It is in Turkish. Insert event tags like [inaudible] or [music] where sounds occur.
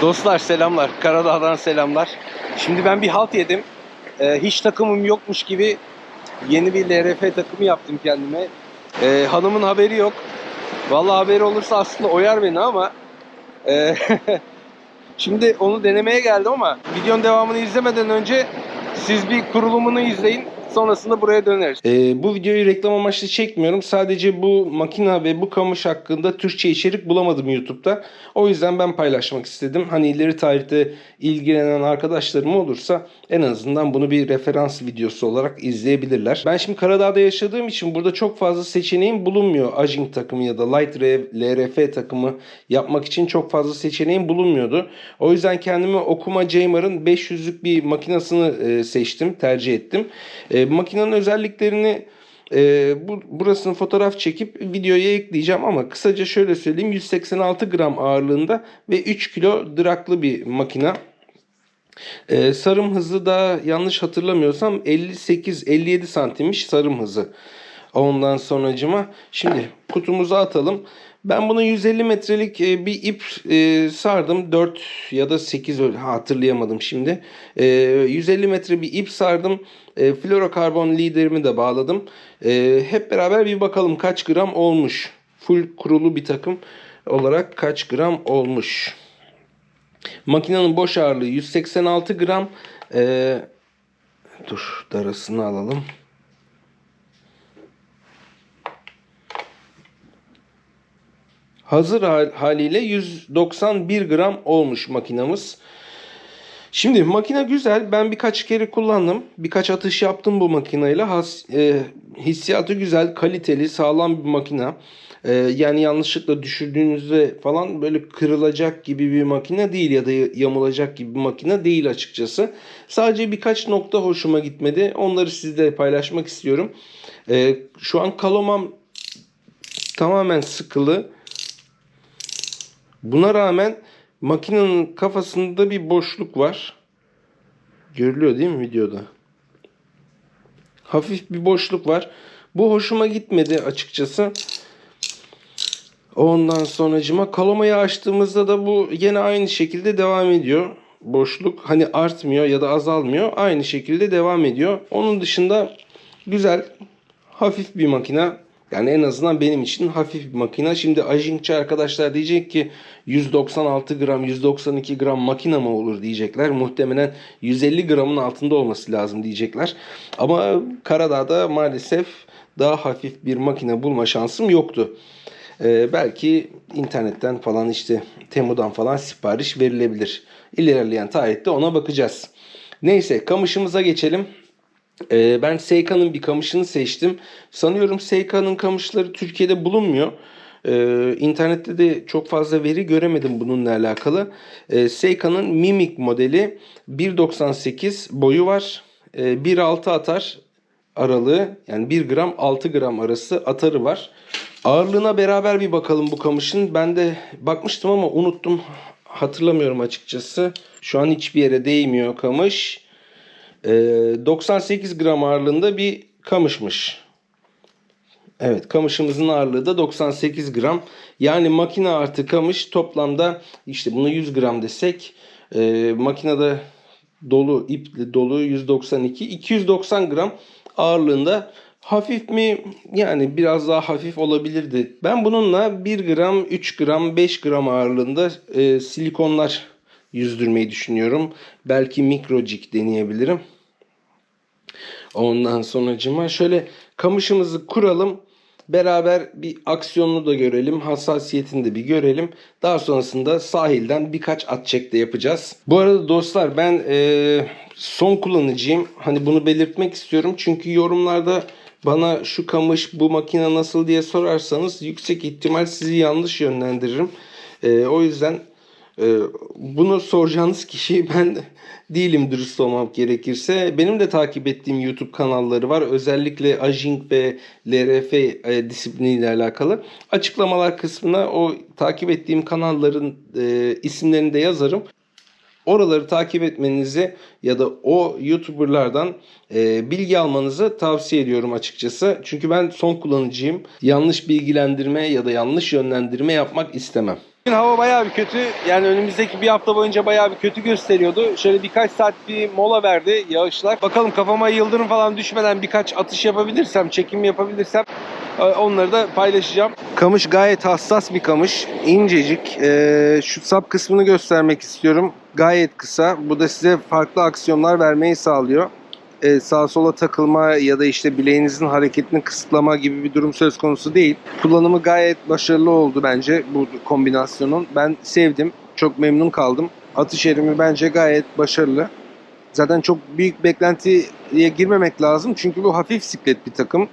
Dostlar selamlar. Karadağ'dan selamlar. Şimdi ben bir halt yedim. Ee, hiç takımım yokmuş gibi yeni bir LRF takımı yaptım kendime. Ee, hanımın haberi yok. Vallahi haberi olursa aslında oyar beni ama e, [laughs] şimdi onu denemeye geldim ama videonun devamını izlemeden önce siz bir kurulumunu izleyin. Sonrasında buraya döneriz. Ee, bu videoyu reklam amaçlı çekmiyorum. Sadece bu makina ve bu kamış hakkında Türkçe içerik bulamadım YouTube'da. O yüzden ben paylaşmak istedim. Hani ileri tarihte ilgilenen arkadaşlarım olursa en azından bunu bir referans videosu olarak izleyebilirler. Ben şimdi Karadağ'da yaşadığım için burada çok fazla seçeneğim bulunmuyor. Ajing takımı ya da Light Rev, LRF takımı yapmak için çok fazla seçeneğim bulunmuyordu. O yüzden kendime Okuma Jamer'ın 500'lük bir makinasını e, seçtim, tercih ettim. E, makinenin özelliklerini e, bu, burasını fotoğraf çekip videoya ekleyeceğim ama kısaca şöyle söyleyeyim 186 gram ağırlığında ve 3 kilo draklı bir makina. Ee, sarım hızı da yanlış hatırlamıyorsam 58-57 santimmiş sarım hızı. Ondan sonracıma şimdi kutumuza atalım. Ben buna 150 metrelik e, bir ip e, sardım. 4 ya da 8 öyle hatırlayamadım şimdi. E, 150 metre bir ip sardım. E, fluorokarbon liderimi de bağladım. E, hep beraber bir bakalım kaç gram olmuş. Full kurulu bir takım olarak kaç gram olmuş. Makinenin boş ağırlığı 186 gram. Dur darasını alalım. Hazır hal- haliyle 191 gram olmuş makinamız. Şimdi makine güzel. Ben birkaç kere kullandım. Birkaç atış yaptım bu makineyle. Has, e, hissiyatı güzel, kaliteli, sağlam bir makine. E, yani yanlışlıkla düşürdüğünüzde falan böyle kırılacak gibi bir makine değil ya da yamulacak gibi bir makine değil açıkçası. Sadece birkaç nokta hoşuma gitmedi. Onları sizle paylaşmak istiyorum. E, şu an kalomam tamamen sıkılı. Buna rağmen makinenin kafasında bir boşluk var. Görülüyor değil mi videoda? Hafif bir boşluk var. Bu hoşuma gitmedi açıkçası. Ondan sonracıma kalomayı açtığımızda da bu yine aynı şekilde devam ediyor. Boşluk hani artmıyor ya da azalmıyor. Aynı şekilde devam ediyor. Onun dışında güzel, hafif bir makine. Yani en azından benim için hafif bir makine. Şimdi Ajingçi arkadaşlar diyecek ki 196 gram, 192 gram makine mi olur diyecekler. Muhtemelen 150 gramın altında olması lazım diyecekler. Ama Karadağ'da maalesef daha hafif bir makine bulma şansım yoktu. Ee, belki internetten falan işte Temu'dan falan sipariş verilebilir. İlerleyen tarihte ona bakacağız. Neyse kamışımıza geçelim. Ee, ben Seika'nın bir kamışını seçtim. Sanıyorum Seika'nın kamışları Türkiye'de bulunmuyor. Ee, internette de çok fazla veri göremedim bununla alakalı. Ee, Seika'nın Mimic modeli 1.98 boyu var. Ee, 1.6 atar aralığı yani 1 gram 6 gram arası atarı var. Ağırlığına beraber bir bakalım bu kamışın. Ben de bakmıştım ama unuttum. Hatırlamıyorum açıkçası. Şu an hiçbir yere değmiyor kamış. Ee, 98 gram ağırlığında bir kamışmış. Evet kamışımızın ağırlığı da 98 gram. Yani makine artı kamış toplamda işte bunu 100 gram desek e, makinede dolu ipli dolu 192 290 gram ağırlığında hafif mi yani biraz daha hafif olabilirdi. Ben bununla 1 gram 3 gram 5 gram ağırlığında e, silikonlar yüzdürmeyi düşünüyorum. Belki mikrocik deneyebilirim. Ondan sonracıma şöyle kamışımızı kuralım. Beraber bir aksiyonunu da görelim. Hassasiyetini de bir görelim. Daha sonrasında sahilden birkaç at çek de yapacağız. Bu arada dostlar ben e, son kullanıcıyım. Hani bunu belirtmek istiyorum. Çünkü yorumlarda bana şu kamış bu makine nasıl diye sorarsanız yüksek ihtimal sizi yanlış yönlendiririm. E, o yüzden bunu soracağınız kişi [laughs] ben değilim dürüst olmak gerekirse. Benim de takip ettiğim YouTube kanalları var. Özellikle Ajing ve LRF e, disipliniyle alakalı. Açıklamalar kısmına o takip ettiğim kanalların e, isimlerini de yazarım. Oraları takip etmenizi ya da o YouTuber'lardan e, bilgi almanızı tavsiye ediyorum açıkçası. Çünkü ben son kullanıcıyım. Yanlış bilgilendirme ya da yanlış yönlendirme yapmak istemem. Bugün hava bayağı bir kötü. Yani önümüzdeki bir hafta boyunca bayağı bir kötü gösteriyordu. Şöyle birkaç saat bir mola verdi yağışlar. Bakalım kafama yıldırım falan düşmeden birkaç atış yapabilirsem, çekim yapabilirsem e, onları da paylaşacağım. Kamış gayet hassas bir kamış. İncecik. Ee, şu sap kısmını göstermek istiyorum. Gayet kısa. Bu da size farklı aksiyonlar vermeyi sağlıyor. Ee, sağa sola takılma ya da işte bileğinizin hareketini kısıtlama gibi bir durum söz konusu değil. Kullanımı gayet başarılı oldu bence bu kombinasyonun. Ben sevdim. Çok memnun kaldım. Atış erimi bence gayet başarılı. Zaten çok büyük beklentiye girmemek lazım. Çünkü bu hafif siklet bir takım.